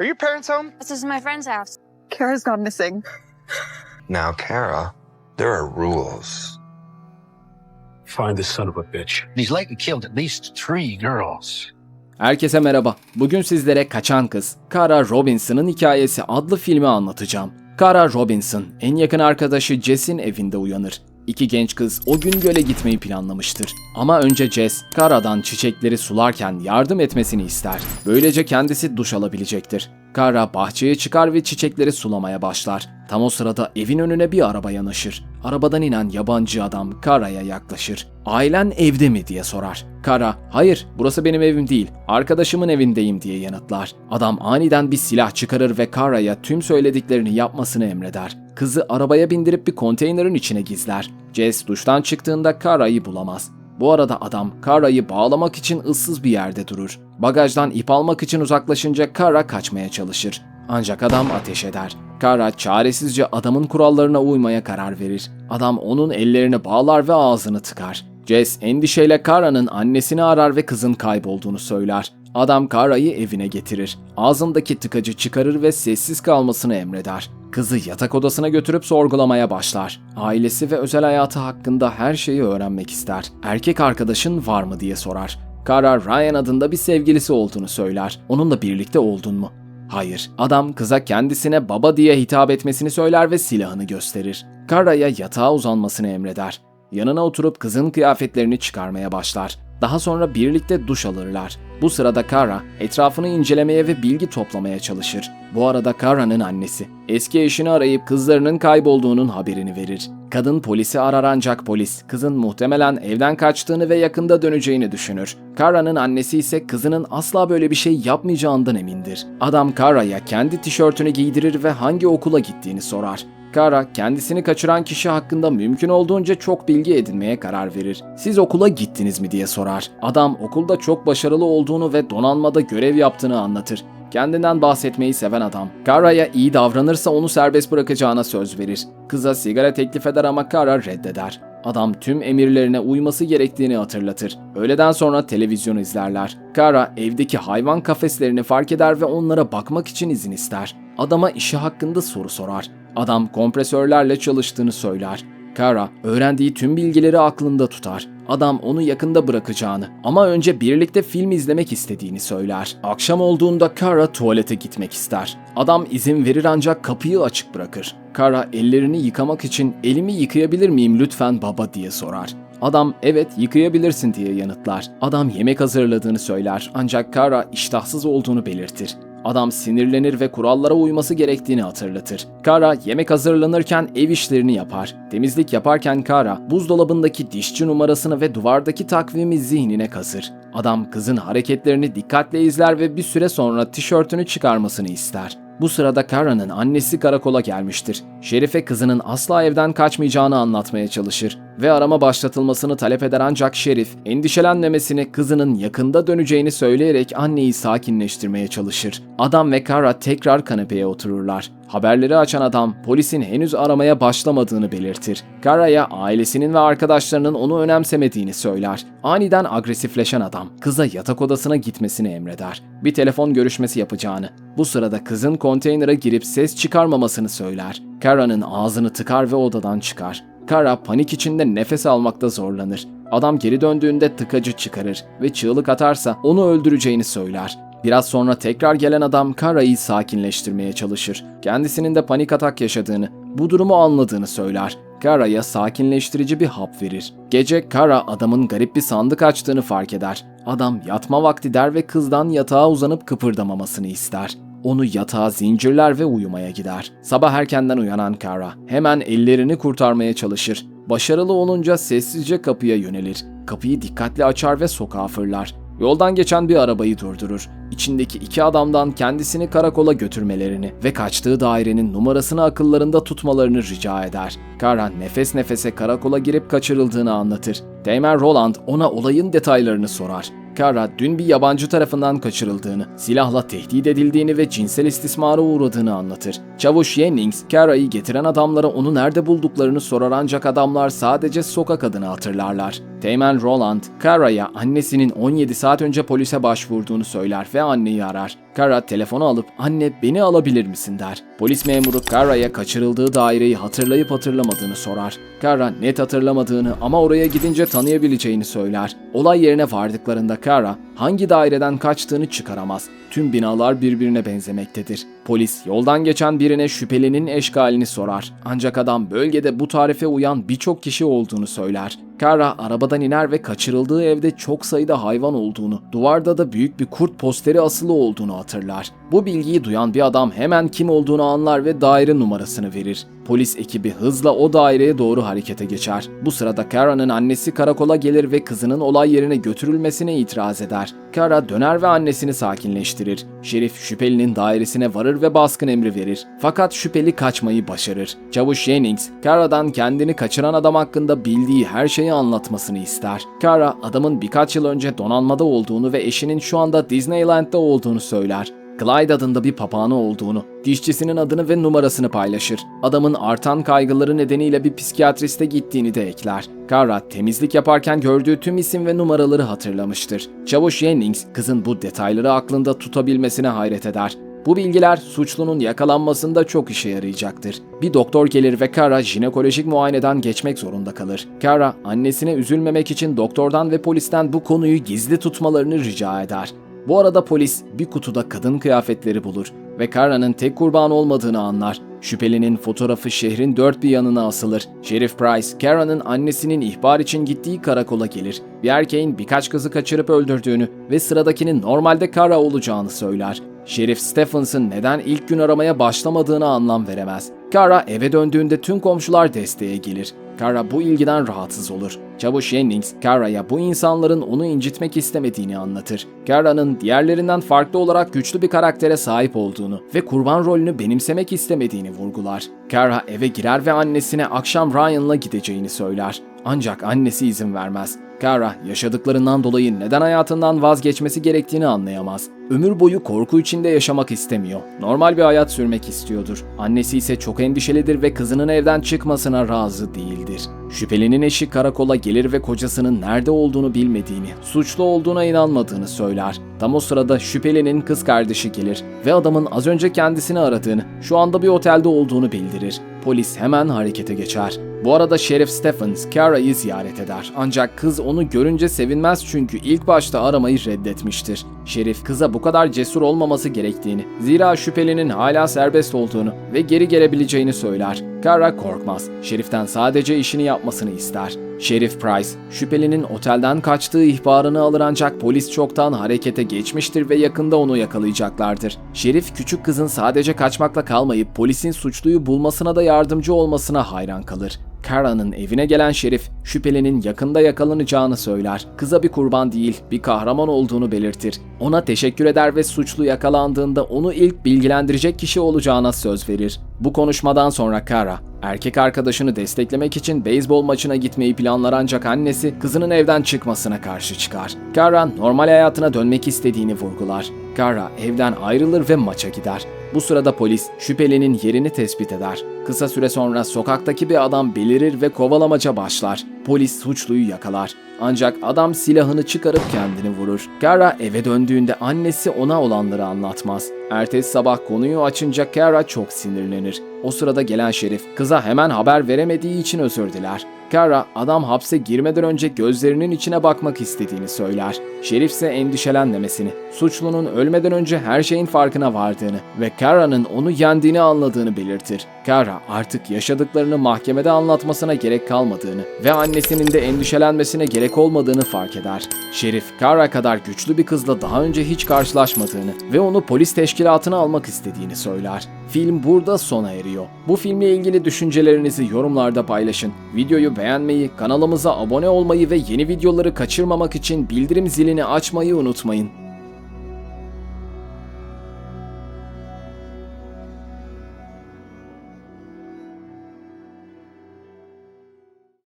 Are your parents home? This is my friend's house. Kara's gone missing. Now, Kara, there are rules. Find this son of a bitch. He's likely killed at least three girls. Herkese merhaba. Bugün sizlere Kaçan Kız, Kara Robinson'ın hikayesi adlı filmi anlatacağım. Kara Robinson, en yakın arkadaşı Jess'in evinde uyanır. İki genç kız o gün göle gitmeyi planlamıştır. Ama önce Jess, Kara'dan çiçekleri sularken yardım etmesini ister. Böylece kendisi duş alabilecektir. Kara bahçeye çıkar ve çiçekleri sulamaya başlar. Tam o sırada evin önüne bir araba yanaşır. Arabadan inen yabancı adam Kara'ya yaklaşır. Ailen evde mi diye sorar. Kara, hayır burası benim evim değil, arkadaşımın evindeyim diye yanıtlar. Adam aniden bir silah çıkarır ve Kara'ya tüm söylediklerini yapmasını emreder. Kızı arabaya bindirip bir konteynerin içine gizler. Jess duştan çıktığında Kara'yı bulamaz. Bu arada adam Kara'yı bağlamak için ıssız bir yerde durur. Bagajdan ip almak için uzaklaşınca Kara kaçmaya çalışır. Ancak adam ateş eder. Kara çaresizce adamın kurallarına uymaya karar verir. Adam onun ellerini bağlar ve ağzını tıkar. Jess endişeyle Kara'nın annesini arar ve kızın kaybolduğunu söyler. Adam Kara'yı evine getirir. Ağzındaki tıkacı çıkarır ve sessiz kalmasını emreder. Kızı yatak odasına götürüp sorgulamaya başlar. Ailesi ve özel hayatı hakkında her şeyi öğrenmek ister. Erkek arkadaşın var mı diye sorar. Kara Ryan adında bir sevgilisi olduğunu söyler. Onunla birlikte oldun mu? Hayır. Adam kıza kendisine baba diye hitap etmesini söyler ve silahını gösterir. Kara'ya yatağa uzanmasını emreder. Yanına oturup kızın kıyafetlerini çıkarmaya başlar. Daha sonra birlikte duş alırlar. Bu sırada Kara etrafını incelemeye ve bilgi toplamaya çalışır. Bu arada Kara'nın annesi eski eşini arayıp kızlarının kaybolduğunun haberini verir. Kadın polisi arar ancak polis kızın muhtemelen evden kaçtığını ve yakında döneceğini düşünür. Kara'nın annesi ise kızının asla böyle bir şey yapmayacağından emindir. Adam Kara'ya kendi tişörtünü giydirir ve hangi okula gittiğini sorar. Kara kendisini kaçıran kişi hakkında mümkün olduğunca çok bilgi edinmeye karar verir. Siz okula gittiniz mi diye sorar. Adam okulda çok başarılı olduğunu ve donanmada görev yaptığını anlatır. Kendinden bahsetmeyi seven adam. Kara'ya iyi davranırsa onu serbest bırakacağına söz verir. Kıza sigara teklif eder ama Kara reddeder. Adam tüm emirlerine uyması gerektiğini hatırlatır. Öğleden sonra televizyon izlerler. Kara evdeki hayvan kafeslerini fark eder ve onlara bakmak için izin ister. Adama işi hakkında soru sorar. Adam kompresörlerle çalıştığını söyler. Kara öğrendiği tüm bilgileri aklında tutar. Adam onu yakında bırakacağını ama önce birlikte film izlemek istediğini söyler. Akşam olduğunda Kara tuvalete gitmek ister. Adam izin verir ancak kapıyı açık bırakır. Kara ellerini yıkamak için elimi yıkayabilir miyim lütfen baba diye sorar. Adam evet yıkayabilirsin diye yanıtlar. Adam yemek hazırladığını söyler ancak Kara iştahsız olduğunu belirtir. Adam sinirlenir ve kurallara uyması gerektiğini hatırlatır. Kara yemek hazırlanırken ev işlerini yapar. Temizlik yaparken Kara buzdolabındaki dişçi numarasını ve duvardaki takvimi zihnine kazır. Adam kızın hareketlerini dikkatle izler ve bir süre sonra tişörtünü çıkarmasını ister. Bu sırada Kara'nın annesi karakola gelmiştir. Şerife kızının asla evden kaçmayacağını anlatmaya çalışır ve arama başlatılmasını talep eder ancak Şerif endişelenmemesini kızının yakında döneceğini söyleyerek anneyi sakinleştirmeye çalışır. Adam ve Kara tekrar kanepeye otururlar. Haberleri açan adam polisin henüz aramaya başlamadığını belirtir. Kara'ya ailesinin ve arkadaşlarının onu önemsemediğini söyler. Aniden agresifleşen adam kıza yatak odasına gitmesini emreder. Bir telefon görüşmesi yapacağını. Bu sırada kızın konteynere girip ses çıkarmamasını söyler. Kara'nın ağzını tıkar ve odadan çıkar. Kara panik içinde nefes almakta zorlanır. Adam geri döndüğünde tıkacı çıkarır ve çığlık atarsa onu öldüreceğini söyler. Biraz sonra tekrar gelen adam Kara'yı sakinleştirmeye çalışır. Kendisinin de panik atak yaşadığını, bu durumu anladığını söyler. Kara'ya sakinleştirici bir hap verir. Gece Kara adamın garip bir sandık açtığını fark eder. Adam yatma vakti der ve kızdan yatağa uzanıp kıpırdamamasını ister. Onu yatağa zincirler ve uyumaya gider. Sabah erkenden uyanan Kara hemen ellerini kurtarmaya çalışır. Başarılı olunca sessizce kapıya yönelir. Kapıyı dikkatli açar ve sokağa fırlar. Yoldan geçen bir arabayı durdurur. İçindeki iki adamdan kendisini karakola götürmelerini ve kaçtığı dairenin numarasını akıllarında tutmalarını rica eder. Kara nefes nefese karakola girip kaçırıldığını anlatır. Teğmen Roland ona olayın detaylarını sorar. Kara dün bir yabancı tarafından kaçırıldığını, silahla tehdit edildiğini ve cinsel istismara uğradığını anlatır. Çavuş Jennings, Kara'yı getiren adamlara onu nerede bulduklarını sorar ancak adamlar sadece sokak adını hatırlarlar. Teğmen Roland, Kara'ya annesinin 17 saat önce polise başvurduğunu söyler ve anneyi arar. Kara telefonu alıp anne beni alabilir misin der. Polis memuru Kara'ya kaçırıldığı daireyi hatırlayıp hatırlamadığını sorar. Kara net hatırlamadığını ama oraya gidince tanıyabileceğini söyler. Olay yerine vardıklarında Kara hangi daireden kaçtığını çıkaramaz. Tüm binalar birbirine benzemektedir. Polis yoldan geçen birine şüphelinin eşkalini sorar. Ancak adam bölgede bu tarife uyan birçok kişi olduğunu söyler. Kara arabadan iner ve kaçırıldığı evde çok sayıda hayvan olduğunu, duvarda da büyük bir kurt posteri asılı olduğunu hatırlar. Bu bilgiyi duyan bir adam hemen kim olduğunu anlar ve daire numarasını verir. Polis ekibi hızla o daireye doğru harekete geçer. Bu sırada Kara'nın annesi karakola gelir ve kızının olay yerine götürülmesine itiraz eder. Kara döner ve annesini sakinleştirir. Şerif şüphelinin dairesine varır ve baskın emri verir. Fakat şüpheli kaçmayı başarır. Çavuş Jennings, Kara'dan kendini kaçıran adam hakkında bildiği her şeyi anlatmasını ister. Kara, adamın birkaç yıl önce donanmada olduğunu ve eşinin şu anda Disneyland'da olduğunu söyler. Clyde adında bir papağanı olduğunu, dişçisinin adını ve numarasını paylaşır. Adamın artan kaygıları nedeniyle bir psikiyatriste gittiğini de ekler. Kara temizlik yaparken gördüğü tüm isim ve numaraları hatırlamıştır. Çavuş Jennings kızın bu detayları aklında tutabilmesine hayret eder. Bu bilgiler suçlunun yakalanmasında çok işe yarayacaktır. Bir doktor gelir ve Kara jinekolojik muayeneden geçmek zorunda kalır. Kara annesine üzülmemek için doktordan ve polisten bu konuyu gizli tutmalarını rica eder. Bu arada polis bir kutuda kadın kıyafetleri bulur ve Kara'nın tek kurban olmadığını anlar. Şüphelinin fotoğrafı şehrin dört bir yanına asılır. Sheriff Price, Kara'nın annesinin ihbar için gittiği karakola gelir. Bir erkeğin birkaç kızı kaçırıp öldürdüğünü ve sıradakinin normalde Kara olacağını söyler. Sheriff Stephenson neden ilk gün aramaya başlamadığına anlam veremez. Kara eve döndüğünde tüm komşular desteğe gelir. Kara bu ilgiden rahatsız olur. Çavuş Jennings, Kara'ya bu insanların onu incitmek istemediğini anlatır. Kara'nın diğerlerinden farklı olarak güçlü bir karaktere sahip olduğunu ve kurban rolünü benimsemek istemediğini vurgular. Kara eve girer ve annesine akşam Ryan'la gideceğini söyler. Ancak annesi izin vermez. Kara yaşadıklarından dolayı neden hayatından vazgeçmesi gerektiğini anlayamaz. Ömür boyu korku içinde yaşamak istemiyor. Normal bir hayat sürmek istiyordur. Annesi ise çok endişelidir ve kızının evden çıkmasına razı değildir. Şüphelinin eşi karakola gelir ve kocasının nerede olduğunu bilmediğini, suçlu olduğuna inanmadığını söyler. Tam o sırada şüphelinin kız kardeşi gelir ve adamın az önce kendisini aradığını, şu anda bir otelde olduğunu bildirir. Polis hemen harekete geçer. Bu arada Sheriff Stephens Kara'yı ziyaret eder. Ancak kız onu görünce sevinmez çünkü ilk başta aramayı reddetmiştir. Şerif kıza bu kadar cesur olmaması gerektiğini, zira şüphelinin hala serbest olduğunu ve geri gelebileceğini söyler. Kara korkmaz. Şerif'ten sadece işini yapmasını ister. Şerif Price, şüphelinin otelden kaçtığı ihbarını alır ancak polis çoktan harekete geçmiştir ve yakında onu yakalayacaklardır. Şerif küçük kızın sadece kaçmakla kalmayıp polisin suçluyu bulmasına da yardımcı olmasına hayran kalır. Kara'nın evine gelen şerif şüphelinin yakında yakalanacağını söyler. Kıza bir kurban değil, bir kahraman olduğunu belirtir. Ona teşekkür eder ve suçlu yakalandığında onu ilk bilgilendirecek kişi olacağına söz verir. Bu konuşmadan sonra Kara, erkek arkadaşını desteklemek için beyzbol maçına gitmeyi planlar ancak annesi kızının evden çıkmasına karşı çıkar. Kara normal hayatına dönmek istediğini vurgular. Kara evden ayrılır ve maça gider. Bu sırada polis şüphelinin yerini tespit eder. Kısa süre sonra sokaktaki bir adam belirir ve kovalamaca başlar. Polis suçluyu yakalar. Ancak adam silahını çıkarıp kendini vurur. Kara eve döndüğünde annesi ona olanları anlatmaz. Ertesi sabah konuyu açınca Kara çok sinirlenir. O sırada gelen şerif kıza hemen haber veremediği için özür diler. Kara adam hapse girmeden önce gözlerinin içine bakmak istediğini söyler. Şerif ise endişelenmemesini, suçlunun ölmeden önce her şeyin farkına vardığını ve Kara'nın onu yendiğini anladığını belirtir. Kara artık yaşadıklarını mahkemede anlatmasına gerek kalmadığını ve annesinin de endişelenmesine gerek olmadığını fark eder. Şerif, Kara kadar güçlü bir kızla daha önce hiç karşılaşmadığını ve onu polis teşkilatına almak istediğini söyler. Film burada sona eriyor. Bu filmle ilgili düşüncelerinizi yorumlarda paylaşın. Videoyu beğenmeyi, kanalımıza abone olmayı ve yeni videoları kaçırmamak için bildirim zilini açmayı unutmayın.